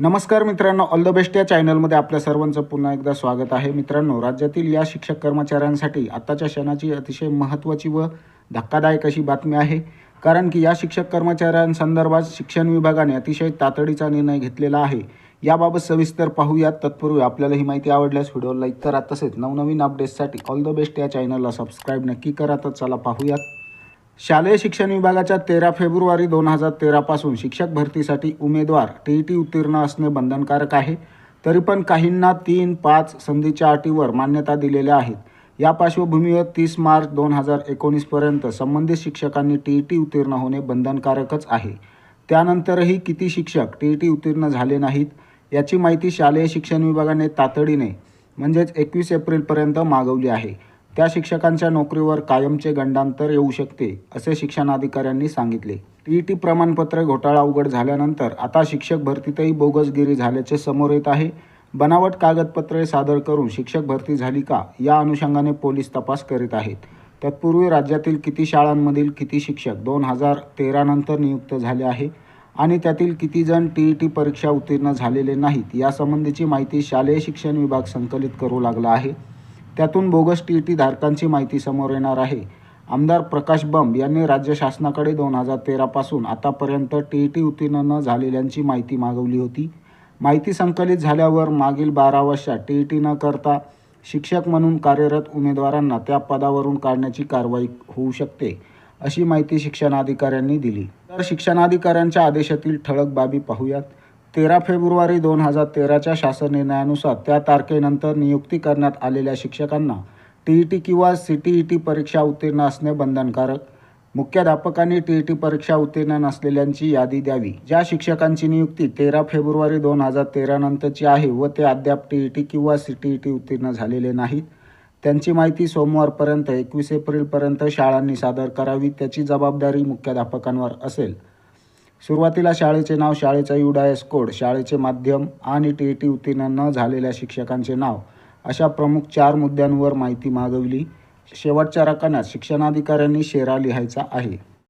नमस्कार मित्रांनो all the best या चॅनलमध्ये आपल्या सर्वांचं पुन्हा एकदा स्वागत आहे. मित्रांनो राज्यातील या शिक्षक कर्मचाऱ्यांसाठी आत्ताच्या क्षणाची अतिशय महत्त्वाची व धक्कादायक अशी बातमी आहे. कारण की या शिक्षक कर्मचाऱ्यांसंदर्भात शिक्षण विभागाने अतिशय तातडीचा निर्णय घेतलेला आहे. याबाबत सविस्तर पाहूयात. तत्पूर्वी आपल्याला ही माहिती आवडल्यास व्हिडिओ लाईक करा. तसेच नवनवीन अपडेट्ससाठी ऑल द बेस्ट या चॅनलला सबस्क्राईब नक्की करा. तर चला पाहूयात. शालेय शिक्षण विभागाच्या तेरा फेब्रुवारी दोन हजार तेरापासून शिक्षक भरतीसाठी उमेदवार टी ई टी उत्तीर्ण असणे बंधनकारक आहे. तरी पण काहींना तीन पाच संधीच्या अटीवर मान्यता दिलेल्या आहेत. या पार्श्वभूमीवर तीस मार्च दोन हजार एकोणीसपर्यंत संबंधित शिक्षकांनी टी ई टी उत्तीर्ण होणे बंधनकारकच आहे. त्यानंतरही किती शिक्षक टी ई टी उत्तीर्ण झाले नाहीत याची माहिती शालेय शिक्षण विभागाने तातडीने म्हणजेच एकवीस एप्रिलपर्यंत मागवली आहे. त्या शिक्षकांच्या नोकरीवर कायमचे गंडांतर येऊ शकते असे शिक्षणाधिकाऱ्यांनी सांगितले. टी टी प्रमाणपत्र घोटाळा उघड झाल्यानंतर आता शिक्षक भरतीतही बोगसगिरी झाल्याचे समोर येत आहे. बनावट कागदपत्रे सादर करून शिक्षक भरती झाली का या अनुषंगाने पोलीस तपास करीत आहेत. तत्पूर्वी राज्यातील किती शाळांमधील किती शिक्षक दोन हजार तेरानंतर नियुक्त झाले आहे आणि त्यातील किती जण टी ई टी परीक्षा उत्तीर्ण झालेले नाहीत यासंबंधीची माहिती शालेय शिक्षण विभाग संकलित करू लागला आहे. त्यातून बोगस टी ई टी धारकांची माहिती समोर येणार आहे. आमदार प्रकाश बंब यांनी राज्य शासनाकडे दोन हजार तेरापासून आतापर्यंत टी ई टी उत्तीर्ण न झालेल्यांची माहिती मागवली होती. माहिती संकलित झाल्यावर मागील बारा वर्षात टी ई टी न करता शिक्षक म्हणून कार्यरत उमेदवारांना त्या पदावरून काढण्याची कारवाई होऊ शकते अशी माहिती शिक्षणाधिकाऱ्यांनी दिली. तर शिक्षणाधिकाऱ्यांच्या आदेशातील ठळक बाबी पाहूयात. तेरा फेब्रुवारी दोन हजार तेराच्या शासन निर्णयानुसार त्या तारखेनंतर नियुक्ती करण्यात आलेल्या शिक्षकांना टी ई टी किंवा सी टी ई टी परीक्षा उत्तीर्ण असणे बंधनकारक. मुख्याध्यापकांनी टी ई टी परीक्षा उत्तीर्ण नसलेल्यांची यादी द्यावी. ज्या शिक्षकांची नियुक्ती तेरा फेब्रुवारी दोन हजार तेरानंतरची आहे व ते अद्याप टी ई टी किंवा सी टी ई टी उत्तीर्ण झालेले नाहीत. त्यांची माहिती सोमवारपर्यंत एकवीस एप्रिलपर्यंत शाळांनी सादर करावी त्याची जबाबदारी मुख्याध्यापकांवर असेल. सुरुवातीला शाळेचे नाव शाळेचा युडायस कोड शाळेचे माध्यम आणि टी ई टी उत्तीर्ण न झालेल्या शिक्षकांचे नाव अशा प्रमुख चार मुद्द्यांवर माहिती मागवली. शेवटच्या रकान्यात शिक्षणाधिकाऱ्यांनी शेरा लिहायचा आहे.